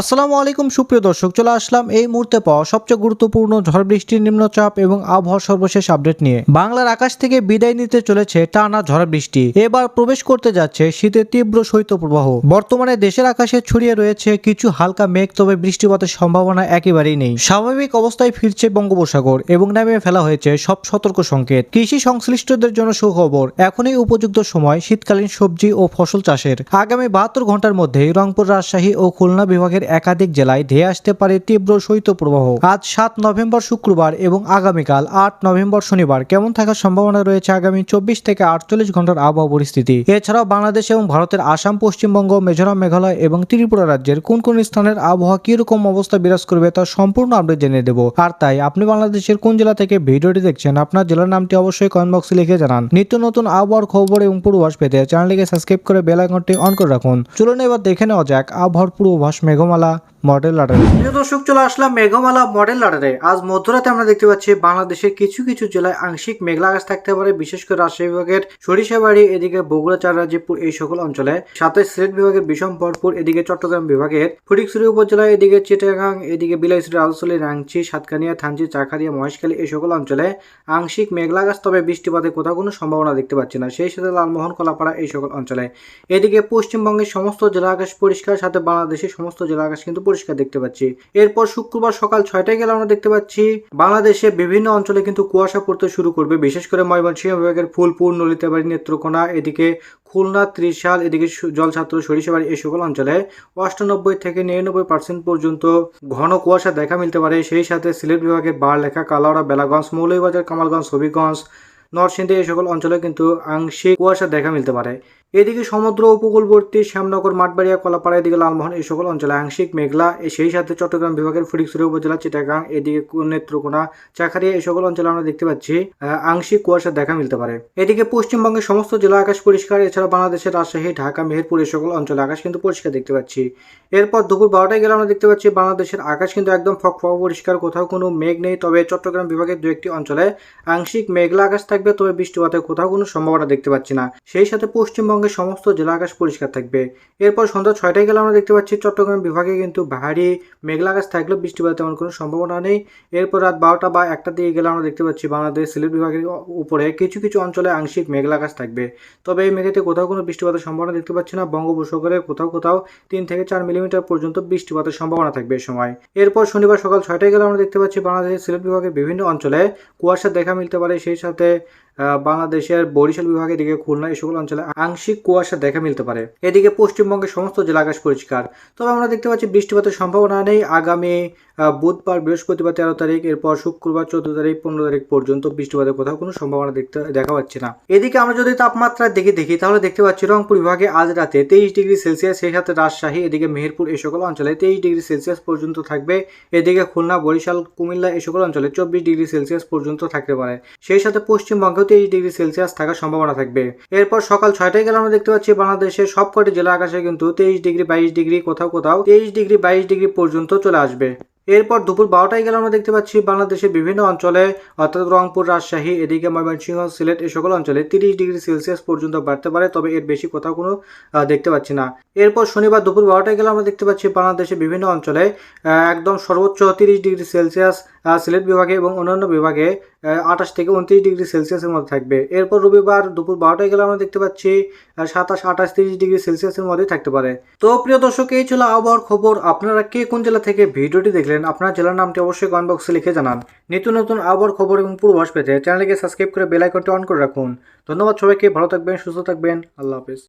আসসালামু আলাইকুম, সুপ্রিয় দর্শক, চলে আসলাম এই মুহূর্তে পাওয়া সবচেয়ে গুরুত্বপূর্ণ ঝড় বৃষ্টির নিম্নচাপ এবং আবহাওয়া সর্বশেষ আপডেট নিয়ে। বাংলার আকাশ থেকে বিদায় নিতে চলেছে টানা ঝড় বৃষ্টি। এবার প্রবেশ করতে যাচ্ছে শীতের তীব্র শৈত্যপ্রবাহ। বর্তমানে দেশের আকাশে ছড়িয়ে রয়েছে কিছু হালকা মেঘ, তবে বৃষ্টিপাতের সম্ভাবনা একেবারেই নেই। স্বাভাবিক অবস্থায় ফিরছে বঙ্গোপসাগর এবং নামিয়ে ফেলা হয়েছে সব সতর্ক সংকেত। কৃষি সংশ্লিষ্টদের জন্য সুখবর, এখনই উপযুক্ত সময় শীতকালীন সবজি ও ফসল চাষের। আগামী বাহাত্তর ঘণ্টার মধ্যে রংপুর, রাজশাহী ও খুলনা বিভাগের একাধিক জেলায় ধেয়ে আসতে পারে তীব্র শৈত্যপ্রবাহ। আজ সাত নভেম্বর শুক্রবার এবং আগামীকাল আট নভেম্বর শনিবার কেমন থাকার সম্ভাবনা রয়েছে আগামী চব্বিশ থেকে আটচল্লিশ ঘণ্টার আবহাওয়া পরিস্থিতি? এছাড়াও বাংলাদেশ এবং ভারতের আসাম, পশ্চিমবঙ্গ, মিজোরাম, মেঘালয় এবং ত্রিপুরা রাজ্যের কোন কোন স্থানের আবহাওয়া কীরকম অবস্থা বিরাজ করবে তা সম্পূর্ণ আপডেট জেনে দেব। আর তাই আপনি বাংলাদেশের কোন জেলা থেকে ভিডিওটি দেখছেন, আপনার জেলার নামটি অবশ্যই কমেন্ট বক্সে লিখে জানান। নিত্য নতুন আবহাওয়ার খবর এবং পূর্বাভাস পেতে চ্যানেলটিকে সাবস্ক্রাইব করে বেল আইকনটি অন করে রাখুন। চলুন এবার দেখে নেওয়া যাক আবহাওয়ার পূর্বাভাস মেঘমালা মডেল লাটারে প্রিয় দর্শক, চলে আসলাম মেঘমালা মডেল লাটারে আজ মধ্যরাতে আমরা দেখতে পাচ্ছি বাংলাদেশের কিছু কিছু জেলায় আংশিক মেঘলা আকাশ থাকতে পারে, বিশেষ করে রাজশাহী বিভাগের সরিষাবাড়ি এদিকে বগুড়া চাররাজিপুর এই সকল অঞ্চলে। সাথে সিলেট বিভাগের বিষমপুর এদিকে চট্টগ্রাম বিভাগের ফটিকছড়ি উপজেলা, এদিকে চিটাগাং, এদিকে বিলাইছড়ি রাজশাহী রাংচি, সাতকানিয়া, থানচি চাকারিয়া মহেশখালী এই সকল অঞ্চলে আংশিক মেঘলা আকাশ, তবে বৃষ্টিপাতের কোথাও কোনো সম্ভাবনা দেখতে পাচ্ছি না। সেই সাথে লালমোহন, কলাপাড়া এই সকল অঞ্চলে। এদিকে পশ্চিমবঙ্গের সমস্ত জেলা আকাশ পরিষ্কার, সাথে বাংলাদেশের সমস্ত জেলা আকাশ কিন্তু পরিষ্কার দেখতে পাচ্ছি। এরপর শুক্রবার সকাল ছয়টায় গেলে আমরা দেখতে পাচ্ছি বাংলাদেশে বিভিন্ন অঞ্চলে কিন্তু কুয়াশা পড়তে শুরু করবে। বিশেষ করে ময়মনসিংহ বিভাগের ফুলপুর, নলিতাবাড়ি, নেত্রকোনা, এদিকে খুলনা, ত্রিশাল, এদিকে জলছাত্র, সরিষাবাড়ি এই সকল অঞ্চলে অষ্টানব্বই থেকে নিরানব্বই পার্সেন্ট পর্যন্ত ঘন কুয়াশা দেখা মিলতে পারে। সেই সাথে সিলেট বিভাগের বারলেখা কালাউড়া বেলাগঞ্জ, মৌলভীবাজার, কামালগঞ্জ, হবিগঞ্জ নরসিংদী এই সকল অঞ্চলে কিন্তু আংশিক কুয়াশা দেখা মিলতে পারে। এদিকে সমুদ্র উপকূলবর্তী শ্যামনগর, মাঠবাড়িয়া, কলাপাড়া, এদিকে লালমোহন এই সকল অঞ্চলে আংশিক মেঘলা। সেই সাথে চট্টগ্রাম বিভাগের ফটিকছড়ি উপজেলা, চিটাগাং, এদিকে নেত্রকোনা চাকারিয়া এই সকল অঞ্চলে আমরা দেখতে পাচ্ছি আংশিক কুয়াশা দেখা মিলতে পারে। এদিকে পশ্চিমবঙ্গের সমস্ত জেলা আকাশ পরিষ্কার। এছাড়া বাংলাদেশের রাজশাহী, ঢাকা, মেহেরপুর এই সকল অঞ্চলে আকাশ কিন্তু পরিষ্কার দেখতে পাচ্ছি। এরপর দুপুর বারোটায় গেলে আমরা দেখতে পাচ্ছি, বাংলাদেশের আকাশ কিন্তু একদম ফক ফক পরিষ্কার। কোথাও কোনো মেঘ নেই। তবে চট্টগ্রাম বিভাগের দু একটি অঞ্চলে আংশিক মেঘলা আকাশ থাকবে। তবে বৃষ্টিপাতের কোথাও কোনো সম্ভাবনা দেখতে পাচ্ছি না। সেই সাথে পশ্চিমবঙ্গের সমস্ত জেলা আকাশ পরিষ্কার থাকবে। এরপর সন্ধ্যা ছয়টায় গেলে আমরা দেখতে পাচ্ছি চট্টগ্রাম বিভাগে কিন্তু ভারী মেঘলা আকাশ থাকলেও বৃষ্টিপাতের তেমন কোনো সম্ভাবনা নেই। এরপর রাত বারোটা বা একটা দিকে গেলে আমরা দেখতে পাচ্ছি বাংলাদেশ সিলেট বিভাগের উপরে কিছু কিছু অঞ্চলে আংশিক মেঘলা আকাশ থাকবে। তবে এই মেঘেতে কোথাও কোনো বৃষ্টিপাতের সম্ভাবনা দেখতে পাচ্ছি না। বঙ্গোপসাগরে কোথাও কোথাও তিন থেকে চার মিলিমিটার পর্যন্ত বৃষ্টিপাতের সম্ভাবনা থাকবে সময়। এরপর শনিবার সকাল ছয়টায় গেলে আমরা দেখতে পাচ্ছি বাংলাদেশের সিলেট বিভাগের বিভিন্ন অঞ্চলে কুয়াশা দেখা মিলতে পারে। সেই সাথে বাংলাদেশের বরিশাল বিভাগের দিকে খুলনা এই সকল অঞ্চলে আংশিক কুয়াশা দেখা মিলতে পারে। এদিকে পশ্চিমবঙ্গের সমস্ত জেলা আকাশ পরিষ্কার। তবে আমরা দেখতে পাচ্ছি বৃষ্টিপাতের সম্ভাবনা নেই। আগামী বুধবার বৃহস্পতিবার তেরো তারিখ, এরপর শুক্রবার চোদ্দ তারিখ, পনেরো তারিখ পর্যন্ত বৃষ্টিপাতের কোথাও কোনো সম্ভাবনা দেখতে, দেখা পাচ্ছে না। এদিকে আমরা যদি তাপমাত্রা দেখে দেখি, তাহলে দেখতে পাচ্ছি রংপুর বিভাগে আজ রাতে তেইশ ডিগ্রি সেলসিয়াস, সেই সাথে রাজশাহী, এদিকে মেহেরপুর এই সকল অঞ্চলে তেইশ ডিগ্রি সেলসিয়াস পর্যন্ত থাকবে। এদিকে খুলনা, বরিশাল, কুমিল্লা এই সকল অঞ্চলে চব্বিশ ডিগ্রি সেলসিয়াস পর্যন্ত থাকতে পারে। সেই সাথে পশ্চিমবঙ্গেও তেইশ ডিগ্রি সেলসিয়াস থাকার সম্ভাবনা থাকবে। এরপর সকাল ছয়টায় গেলে আমরা দেখতে পাচ্ছি, বাংলাদেশের সবকটি জেলা আকাশে কিন্তু তেইশ ডিগ্রি বাইশ ডিগ্রি, কোথাও কোথাও তেইশ ডিগ্রি বাইশ ডিগ্রি পর্যন্ত চলে আসবে। এরপর দুপুর বারোটায় গেলে আমরা দেখতে পাচ্ছি বাংলাদেশের বিভিন্ন অঞ্চলে, অর্থাৎ রংপুর, রাজশাহী, এদিকে ময়মনসিংহ, সিলেট এই সকল অঞ্চলে তিরিশ ডিগ্রি সেলসিয়াস পর্যন্ত বাড়তে পারে, তবে এর বেশি কোথাও কোনো দেখতে পাচ্ছি না। এরপর শনিবার দুপুর বারোটায় গেলে আমরা দেখতে পাচ্ছি বাংলাদেশের বিভিন্ন অঞ্চলে একদম সর্বোচ্চ তিরিশ ডিগ্রি সেলসিয়াস সিলেট বিভাগে এবং অন্যান্য বিভাগে আঠাশ থেকে উনত্রিশ ডিগ্রি সেলসিয়াসের মধ্যে থাকবে। এরপর রবিবার দুপুর বারোটায় গেলে আমরা দেখতে পাচ্ছি সাতাশ, আঠাশ, তিরিশ ডিগ্রি সেলসিয়াসের মধ্যে থাকতে পারে। তো প্রিয় দর্শক, এই ছিল আবহাওয়ার খবর। আপনারা কে কোন জেলা থেকে ভিডিওটি দেখলেন, আপনার জেলার নামটি অবশ্যই কমেন্ট বক্সে লিখে জানান। নিত্য নতুন আবহাওয়ার খবর এবং পূর্বাভাস পেতে চ্যানেলকে সাবস্ক্রাইব করে বেল আইকনটি অন করে রাখুন। ধন্যবাদ সবাইকে, ভালো থাকবেন, সুস্থ থাকবেন, আল্লাহ হাফিজ।